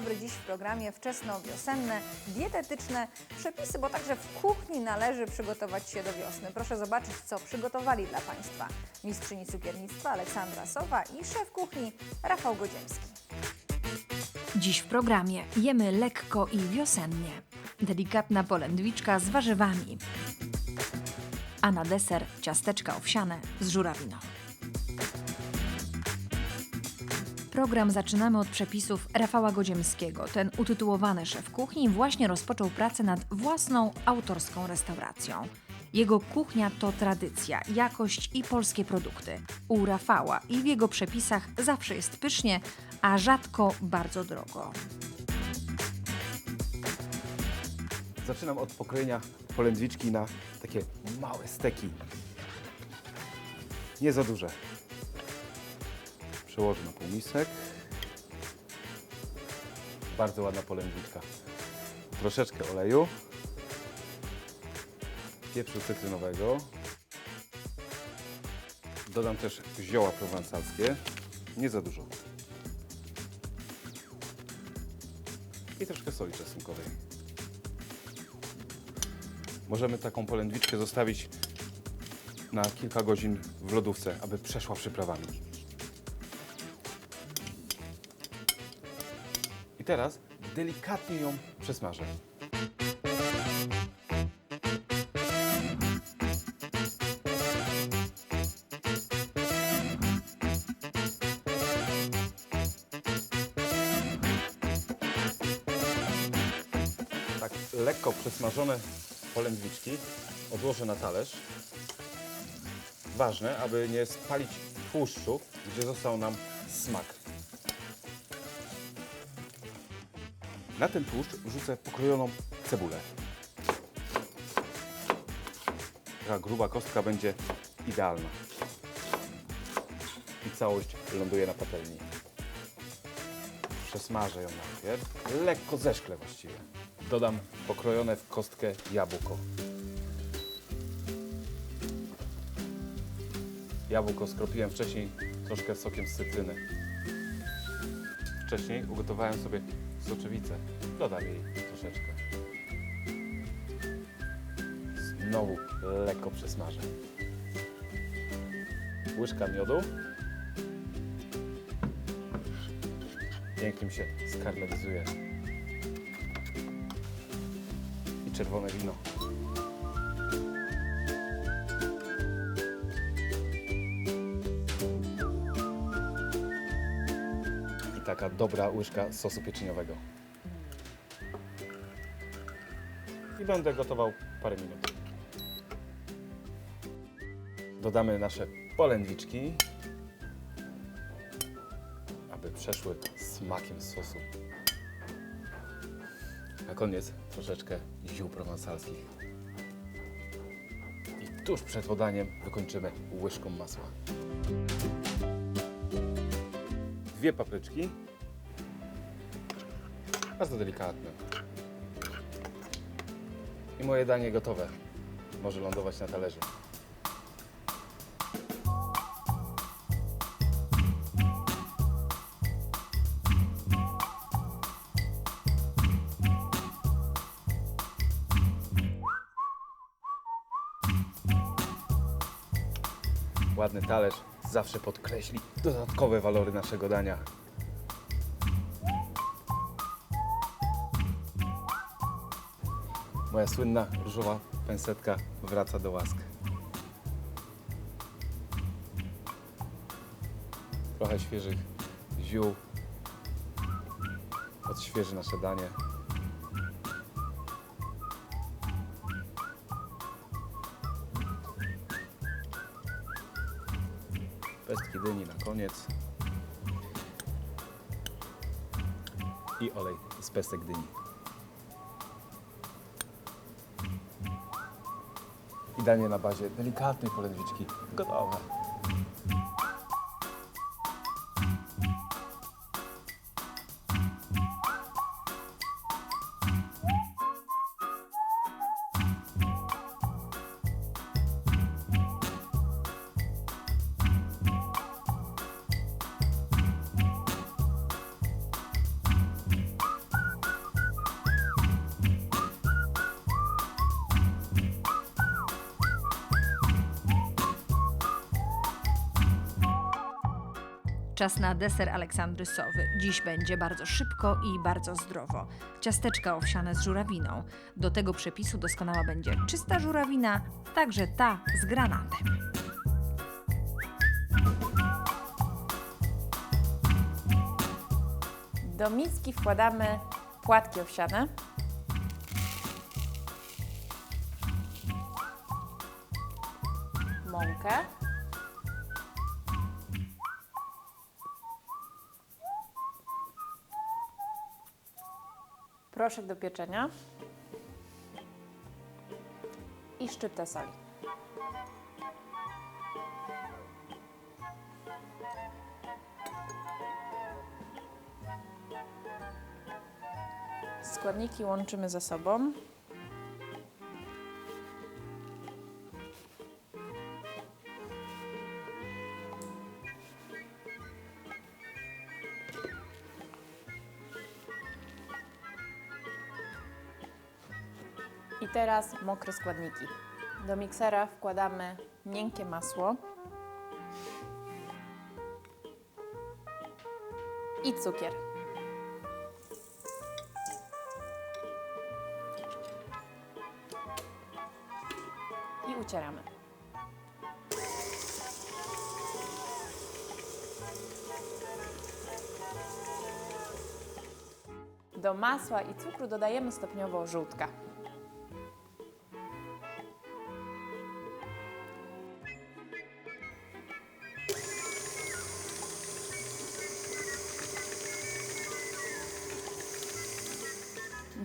dobry, dziś w programie wczesno-wiosenne, dietetyczne przepisy, bo także w kuchni należy przygotować się do wiosny. Proszę zobaczyć, co przygotowali dla Państwa mistrzyni cukiernictwa Aleksandra Sowa i szef kuchni Rafał Godziemski. Dziś w programie jemy lekko i wiosennie. Delikatna polędwiczka z warzywami. A na deser ciasteczka owsiane z żurawiną. Program zaczynamy od przepisów Rafała Godziemskiego. Ten utytułowany szef kuchni właśnie rozpoczął pracę nad własną autorską restauracją. Jego kuchnia to tradycja, jakość i polskie produkty. U Rafała i w jego przepisach zawsze jest pysznie, a rzadko bardzo drogo. Zaczynam od pokrojenia polędwiczki na takie małe steki. Nie za duże. Przełożę na półmisek. Bardzo ładna polędwiczka. Troszeczkę oleju. Pieprzu cytrynowego. Dodam też zioła prowansalskie. Nie za dużo. I troszkę soli czosnkowej. Możemy taką polędwiczkę zostawić na kilka godzin w lodówce, aby przeszła przyprawami. Teraz delikatnie ją przesmażę. Tak lekko przesmażone polędwiczki odłożę na talerz. Ważne, aby nie spalić tłuszczu, gdzie został nam smak. Na ten tłuszcz wrzucę pokrojoną cebulę. Taka gruba kostka będzie idealna. I całość ląduje na patelni. Przesmażę ją najpierw, lekko zeszklę właściwie. Dodam pokrojone w kostkę jabłko. Jabłko skropiłem wcześniej troszkę sokiem z cytryny. Wcześniej ugotowałem sobie soczewicę. Dodam jej troszeczkę. Znowu lekko przesmażę. Łyżka miodu. Pięknie się skarmelizuje. I czerwone wino. Taka dobra łyżka sosu pieczeniowego. I będę gotował parę minut. Dodamy nasze polędwiczki, aby przeszły smakiem sosu. Na koniec troszeczkę ziół prowansalskich. I tuż przed podaniem wykończymy łyżką masła. Dwie papryczki. Bardzo delikatne. I moje danie gotowe. Może lądować na talerzu. Ładny talerz zawsze podkreśli dodatkowe walory naszego dania. Moja słynna różowa pensetka wraca do łask. Trochę świeżych ziół odświeży nasze danie. Dyni na koniec. i olej z pestek dyni. I danie na bazie delikatnej polędwiczki. Gotowe. Czas na deser aleksandrysowy. Dziś będzie bardzo szybko i bardzo zdrowo. Ciasteczka owsiane z żurawiną. Do tego przepisu doskonała będzie czysta żurawina, także ta z granatem. Do miski wkładamy płatki owsiane. Mąkę. Proszek do pieczenia. I szczyptę soli. Składniki łączymy ze sobą. Teraz mokre składniki. Do miksera wkładamy miękkie masło i cukier. i ucieramy. Do masła i cukru dodajemy stopniowo żółtka.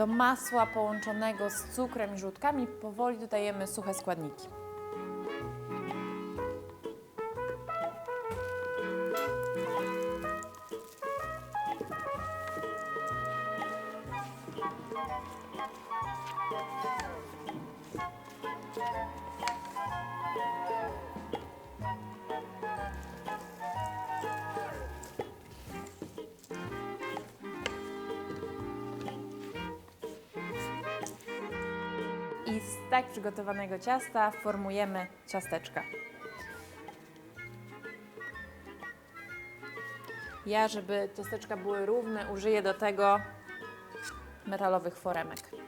Do masła połączonego z cukrem i żółtkami powoli dodajemy suche składniki. I z tak przygotowanego ciasta formujemy ciasteczka. Ja, żeby ciasteczka były równe, użyję do tego metalowych foremek.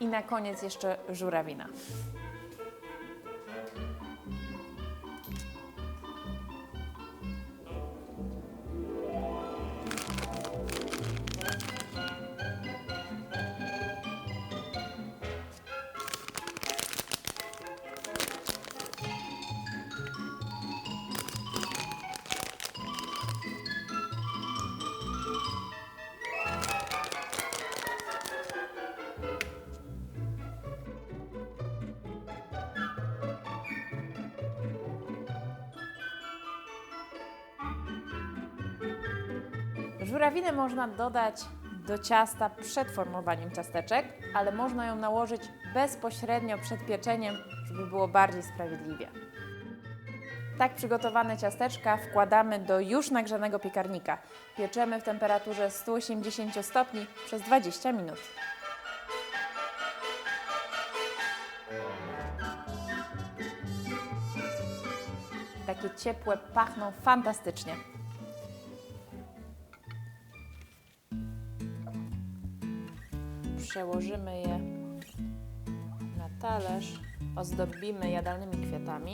I na koniec jeszcze żurawina. Żurawinę można dodać do ciasta przed formowaniem ciasteczek, ale można ją nałożyć bezpośrednio przed pieczeniem, żeby było bardziej sprawiedliwie. Tak przygotowane ciasteczka wkładamy do już nagrzanego piekarnika. Pieczemy w temperaturze 180 stopni przez 20 minut. Takie ciepłe, pachną fantastycznie. Przełożymy je na talerz, ozdobimy jadalnymi kwiatami.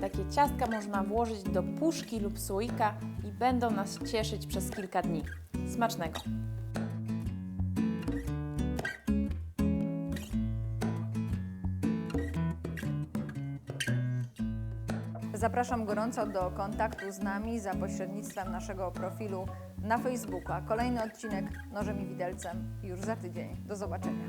Takie ciastka można włożyć do puszki lub słoika i będą nas cieszyć przez kilka dni. Smacznego! Zapraszam gorąco do kontaktu z nami za pośrednictwem naszego profilu na Facebooku. A kolejny odcinek Nożem i Widelcem już za tydzień. Do zobaczenia.